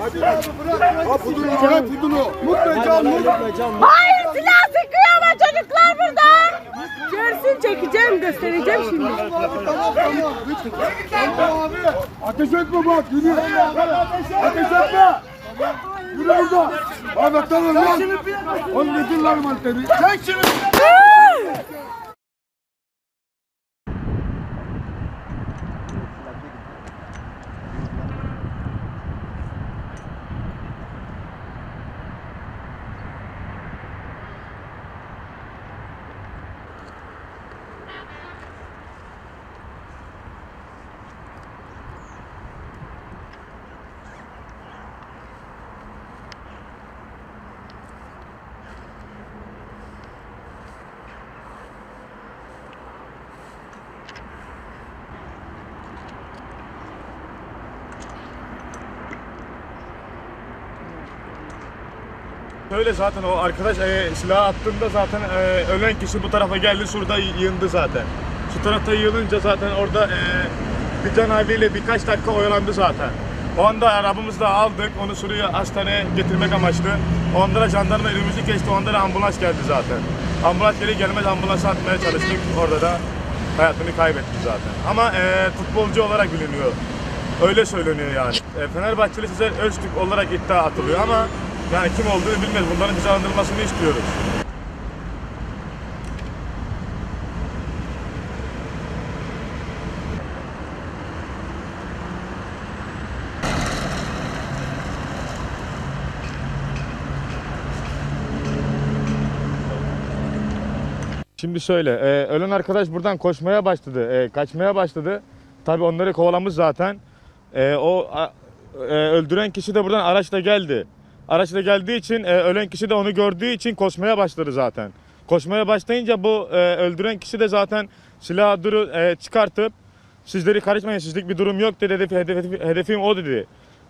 Ha pudunu bırak pudunu. Mutlayacağım mutlayacağım. Hayır silah sıkıyor ama çocuklar burada. Görsün çekeceğim göstereceğim şimdi. Tamam tamam. Tamam abi. Ateş etme bak yürü. Ateş etme. Yürü burada. Ahmet tamam lan. Oğlum nedir lan manteri? Çek şunu. Öyle zaten o arkadaş e, silah attığında zaten e, ölen kişi bu tarafa geldi şurada yığındı zaten. Şu tarafta yığılınca zaten orada e, bir canaviyle birkaç dakika oyalandı zaten. O anda arabamızla aldık onu Suriye hastaneye getirmek amaçlı. Onlara jandarma önümüzü geçti onlara ambulans geldi zaten. Ambulans gelir gelmez ambulansa atmaya çalıştık orada da hayatını kaybetti zaten. Ama e, futbolcu olarak biliniyor. Öyle söyleniyor yani. E, Fenerbahçeli size Öztürk olarak iddia atılıyor ama yani kim olduğunu bilmiyoruz. Bunların cezalandırılmasını istiyoruz. Şimdi şöyle, e, ölen arkadaş buradan koşmaya başladı, e, kaçmaya başladı. Tabii onları kovalamış zaten. E, o a- e, öldüren kişi de buradan araçla geldi. Araçla geldiği için, e, ölen kişi de onu gördüğü için koşmaya başladı zaten. Koşmaya başlayınca bu e, öldüren kişi de zaten silahı duru, e, çıkartıp sizleri karışmayın, sizlik bir durum yok dedi, hedef, hedef- hedefim o dedi.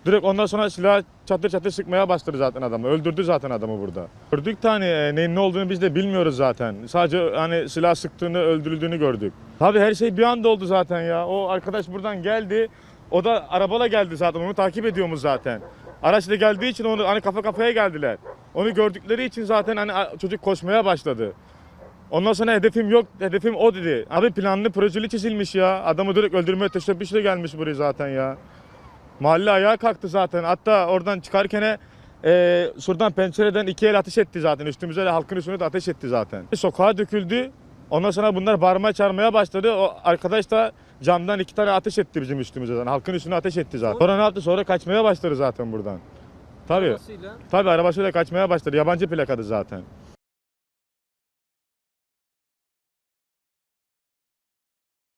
Direkt ondan sonra silah çatır çatır sıkmaya başladı zaten adamı. Öldürdü zaten adamı burada. Gördük tane e, neyin ne olduğunu biz de bilmiyoruz zaten. Sadece hani silah sıktığını, öldürüldüğünü gördük. Tabii her şey bir anda oldu zaten ya. O arkadaş buradan geldi. O da arabala geldi zaten. Onu takip ediyoruz zaten. Araçla geldiği için onu hani kafa kafaya geldiler. Onu gördükleri için zaten hani çocuk koşmaya başladı. Ondan sonra hedefim yok, hedefim o dedi. Abi planlı projeli çizilmiş ya. Adamı direkt öldürmeye teşebbüsle gelmiş buraya zaten ya. Mahalle ayağa kalktı zaten. Hatta oradan çıkarken e, şuradan pencereden iki el ateş etti zaten. Üstümüze de halkın üstüne de ateş etti zaten. Sokağa döküldü. Ondan sonra bunlar bağırmaya çağırmaya başladı. O arkadaş da camdan iki tane ateş etti bizim üstümüze zaten. Halkın üstüne ateş etti zaten. Sonra ne yaptı? Sonra kaçmaya başladı zaten buradan. Tabii. Tabii arabasıyla kaçmaya başladı. Yabancı plakadı zaten.